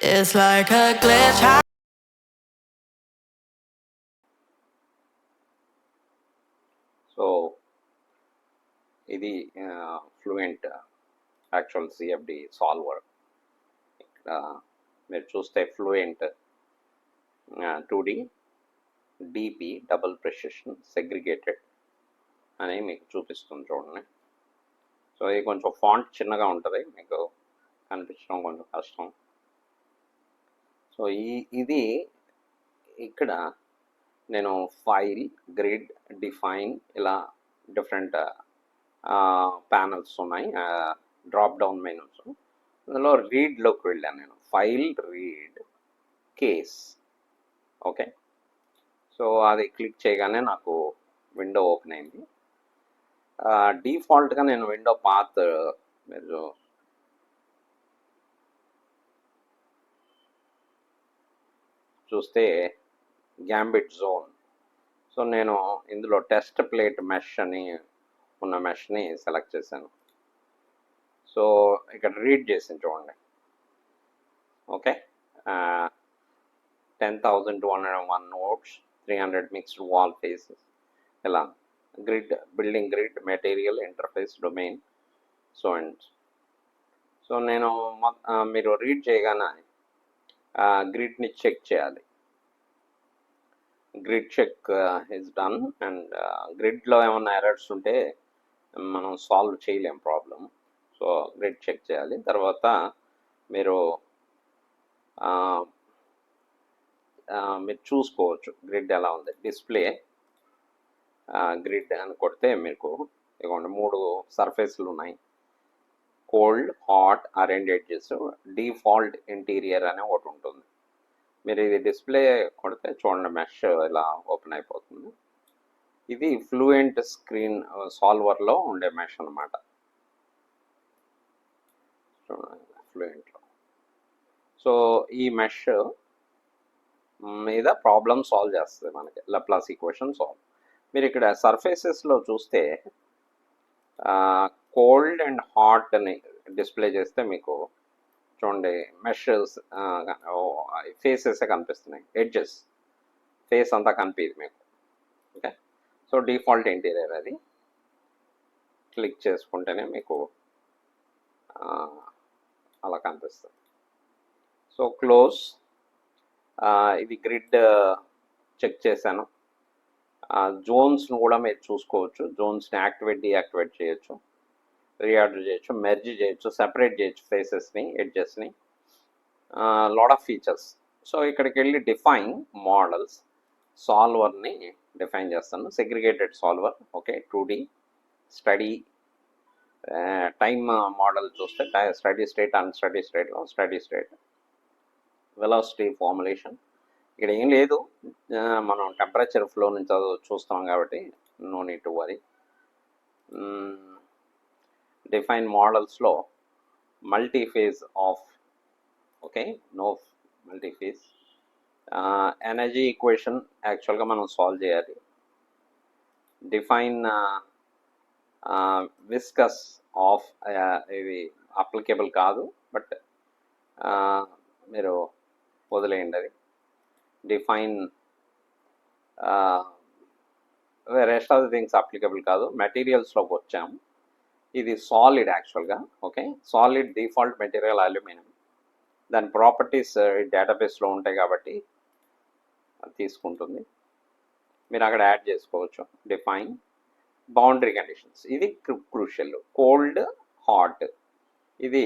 It's like a glitch. So ఇది Fluent actual CFD solver ఇక్కడ మీరు చూస్తే Fluent two D DP double precision segregated అని మీకు చూపిస్తుంది చూడండి. సో ఇది కొంచెం ఫాంట్ చిన్నగా ఉంటుంది. మీకు కనిపించడం కొంచెం కష్టం. సో ఈ ఇది ఇక్కడ నేను ఫైల్ గ్రిడ్ డిఫైన్ ఇలా డిఫరెంట్ ప్యానల్స్ ఉన్నాయి. Drop down menus. అందులో రీడ్లోకి వెళ్ళాను నేను. File read case. Okay? So అది క్లిక్ చేయగానే నాకు విండో ఓపెన్ అయింది. డిఫాల్ట్గా నేను విండో పాత్ మీరు చూస్తే గ్యాంబిట్ జోన్. సో నేను ఇందులో టెస్ట్ ప్లేట్ మెష్ అని ఉన్న మెష్ని సెలెక్ట్ చేశాను. సో ఇక్కడ రీడ్ చేసింది చూడండి. Okay? Ten thousand two hundred one nodes three hundred mixed wall faces ఇలా grid building grid material interface domain so and. So నేను మీరు రీడ్ చేయగానే గ్రిడ్ని చెక్ చేయాలి. Grid check is done and గ్రిడ్లో ఏమైనా ఎరర్స్ ఉంటే మనం సాల్వ్ చేయలేం ప్రాబ్లం సో గ్రిడ్ చెక్ చేయాలి. తర్వాత మీరు మీరు చూసుకోవచ్చు గ్రిడ్ ఎలా ఉంది. డిస్ప్లే గ్రిడ్ అని కొడితే మీకు ఇదిగోండి మూడు సర్ఫేస్లు ఉన్నాయి. కోల్డ్ హాట్ ఆ ఎడ్జెస్ డిఫాల్ట్ ఇంటీరియర్ అనే ఒకటి ఉంటుంది. మీరు ఇది డిస్ప్లే కొడితే చూడండి మెష్ ఇలా ఓపెన్ అయిపోతుంది. ఇది ఫ్లూయెంట్ స్క్రీన్ సాల్వర్లో ఉండే మెష్ అనమాట చూడండి ఫ్లూయెంట్లో సో ఈ మెష్ మీద ప్రాబ్లమ్ సాల్వ్ చేస్తుంది మనకి. లప్లాస్ ఈక్వేషన్ సాల్వ్ మీరు ఇక్కడ సర్ఫేసెస్లో చూస్తే కోల్డ్ అండ్ హాట్ అని డిస్ప్లే చేస్తే మీకు చూడండి మెషర్స్ ఫేసెస్ కనిపిస్తున్నాయి. ఎడ్జెస్ ఫేస్ అంతా కనిపించదు మీకు. ఓకే సో డిఫాల్ట్ ఇంటీరియర్ అది. క్లిక్ చేసుకుంటేనే మీకు అలా కనిపిస్తుంది. సో క్లోజ్ ఇది గ్రిడ్ చెక్ చేశాను. జోన్స్ను కూడా మీరు చూసుకోవచ్చు. జోన్స్ని యాక్టివేట్ డీయాక్టివేట్ చేయొచ్చు. రీఆర్డర్ చేయొచ్చు మెర్జ్ చేయొచ్చు సెపరేట్ చేయొచ్చు ఫేసెస్ని ఎడ్జెస్ని. లాడ్ ఆఫ్ ఫీచర్స్ సో ఇక్కడికి వెళ్ళి డిఫైన్ మోడల్స్ సాల్వర్ని డిఫైన్ చేస్తాను. Segregated solver okay two D steady time model చూస్తే స్టడీ స్టేట్ అన్ స్టడీ స్టేట్లో స్టడీ స్టేట్ వెలాసిటీ ఫార్ములేషన్ ఇక్కడ ఏం లేదు. మనం టెంపరేచర్ ఫ్లో నుంచి చదువు చూస్తాం కాబట్టి no need worry define మోడల్స్లో multi phase off okay no multi phase energy equation యాక్చువల్గా మనం సాల్వ్ చేయాలి. డిఫైన్ విస్కస్ ఆఫ్ ఇది అప్లికేబుల్ కాదు బట్ uh, మీరు వదిలేయండి అది. Define rest of the things applicable కాదు. మెటీరియల్స్లోకి వచ్చాము. ఇది సాలిడ్ యాక్చువల్గా okay solid default material aluminium దాని ప్రాపర్టీస్ డేటాబేస్లో uh, ఉంటాయి కాబట్టి అది తీసుకుంటుంది. మీరు అక్కడ యాడ్ చేసుకోవచ్చు డిఫైన్ బౌండరీ కండిషన్స్ ఇది క్రూషియల్ కోల్డ్ హాట్ ఇది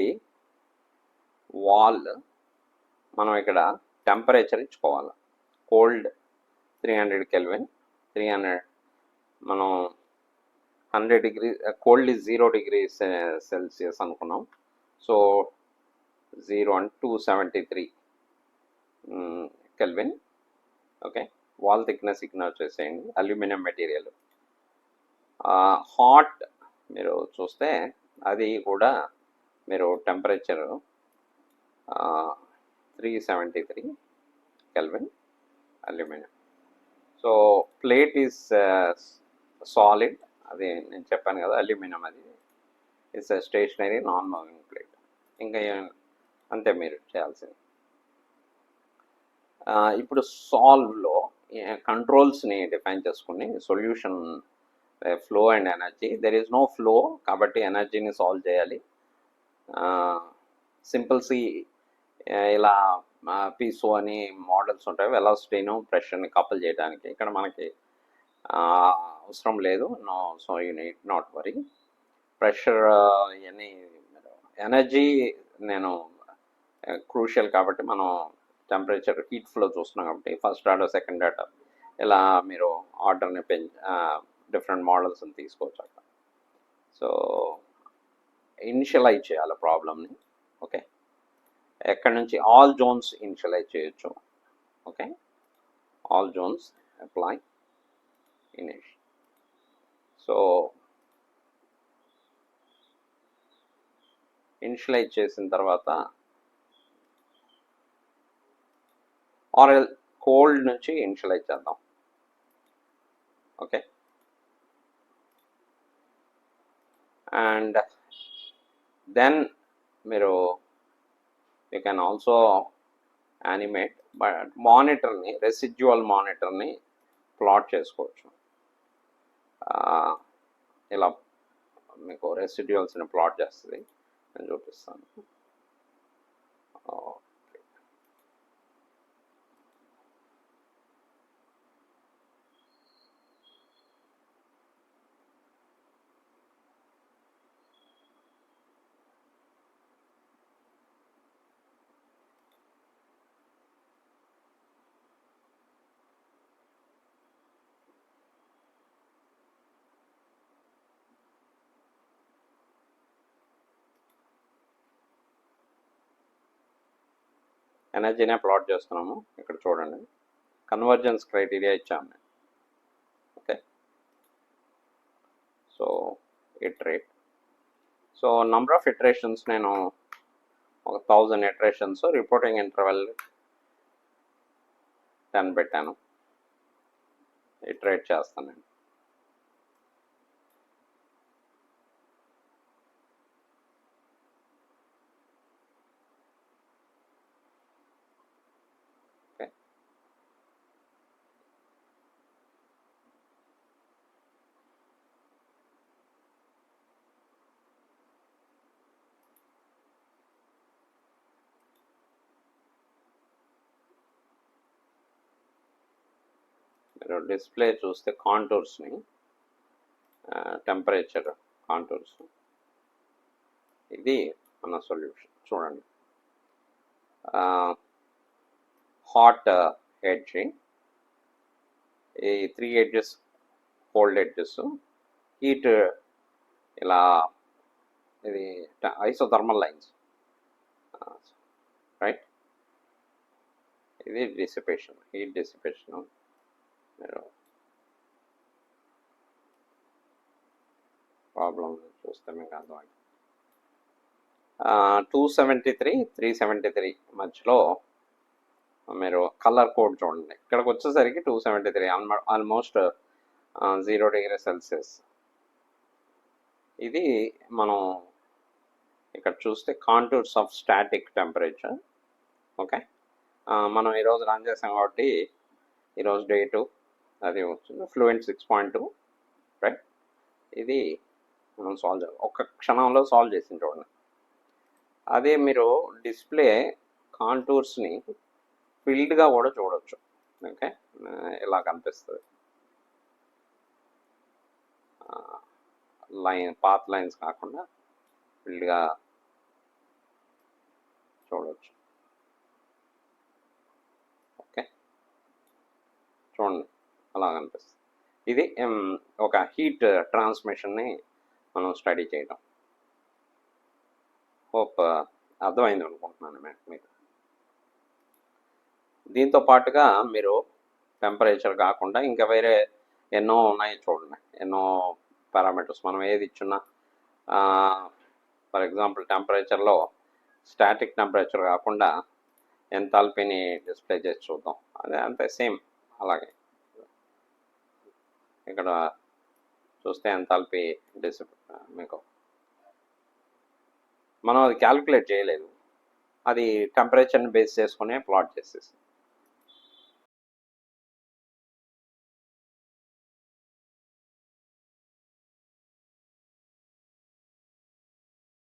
వాల్ మనం ఇక్కడ టెంపరేచర్ ఇచ్చుకోవాలి. Cold three hundred kelvin three hundred మనం hundred degree cold is zero degree Celsius అనుకున్నాం. So zero and two seventy three kelvin. Okay. Wall thickness ignore చేసేయండి. Aluminium material. Hot మీరు చూస్తే అది కూడా మీరు temperature three seventy three kelvin aluminium. So plate is solid. అది నేను చెప్పాను కదా అల్యూమినియం అది. It's stationary non moving plate ఇంకా అంతే మీరు చేయాల్సింది. ఇప్పుడు సాల్వ్లో కంట్రోల్స్ని డిఫైన్ చేసుకుని solution flow and energy there is no flow కాబట్టి ఎనర్జీని సాల్వ్ చేయాలి. సింపుల్సి ఇలా పీసో అని మోడల్స్ ఉంటాయి. వెలాసిటీను ప్రెషర్ని కపుల్ చేయడానికి. ఇక్కడ మనకి అవసరం లేదు. No so you need not worry. Pressure ఇవన్నీ ఎనర్జీ నేను క్రూషియల్ కాబట్టి మనం టెంపరేచర్ హీట్ ఫ్లో చూస్తున్నాం కాబట్టి ఫస్ట్ ఆర్డర్ సెకండ్ ఆర్డర్ ఇలా మీరు ఆర్డర్ని పెం డిఫరెంట్ మోడల్స్ని తీసుకోవచ్చు అక్కడ. సో ఇనిషియలైజ్ చేయాలి ప్రాబ్లమ్ని ఓకే? ఎక్కడి నుంచి ఆల్ జోన్స్ ఇనిషియలైజ్ చేయొచ్చు okay? All zones apply init so initialize చేసిన తర్వాత ఆర్ కోల్డ్ నుంచి ఇనిషియలైజ్ చేద్దాం. ఓకే అండ్ దెన్ మీరు you can also animate but మానిటర్ని residual మానిటర్ని ప్లాట్ చేసుకోవచ్చు. ఇలా మీకు రెసిడ్యూల్స్ని ప్లాట్ చేస్తుంది. నేను చూపిస్తాను. ఎనర్జీనే ప్లాట్ చేస్తున్నాము. ఇక్కడ చూడండి. కన్వర్జెన్స్ క్రైటీరియా ఇచ్చాము నేను. Okay. So iterate. So number of iterations నేను ఒక thousand iterations reporting interval ten పెట్టాను. ఇటరేట్ చేస్తాను నేను. మీరు డిస్ప్లే చూస్తే కాంటూర్స్ని టెంపరేచర్ కాంటూర్స్ ఇది మన సొల్యూషన్ చూడండి. హాట్ హెడ్జి ఈ three edges cold edges heat ఇలా ఇది ఐసోథర్మల్ లైన్స్ రైట్ ఇది డిసిపేషన్ హీట్ డిసిపేషన్ ప్రాబ్లం చూస్తే మీకు అర్థమైంది two seventy three three seventy three మధ్యలో మీరు కలర్ కోడ్ చూడండి. ఇక్కడికి వచ్చేసరికి two seventy three almost zero degree Celsius ఇది మనం ఇక్కడ చూస్తే contours of static temperature okay మనం ఈరోజు రన్ చేసాం కాబట్టి ఈరోజు డే టూ అది వస్తుంది Fluent six point two right ఇది మనం సాల్వ్ చేయాలి ఒక్క క్షణంలో సాల్వ్ చేసింది చూడండి. అదే మీరు డిస్ప్లే కాంటూర్స్ని ఫిల్డ్గా కూడా చూడవచ్చు ఓకే? ఇలా కనిపిస్తుంది. లైన్ పాత్ లైన్స్ కాకుండా ఫిల్డ్గా చూడవచ్చు ఓకే? చూడండి. అలా కనిపిస్తుంది ఇది ఒక హీట్ ట్రాన్స్మిషన్ని మనం స్టడీ చేయడం హోప్ అర్థమైంది అనుకుంటున్నాను మే- మీకు. దీంతో పాటుగా మీరు టెంపరేచర్ కాకుండా ఇంకా వేరే ఎన్నో ఉన్నాయి చూడండి. ఎన్నో పారామీటర్స్ మనం ఏది ఇచ్చున్నా ఫర్ ఎగ్జాంపుల్ టెంపరేచర్లో స్టాటిక్ టెంపరేచర్ కాకుండా ఎంతాల్పీని డిస్ప్లే చేసి చూద్దాం. అదే అంతే సేమ్ అలాగే. ఇక్కడ చూస్తే ఎంతాల్పీ డిస్ మీకు. మనం అది క్యాలిక్యులేట్ చేయలేదు. అది టెంపరేచర్ని బేస్ చేసుకునే ప్లాట్ చేసేసి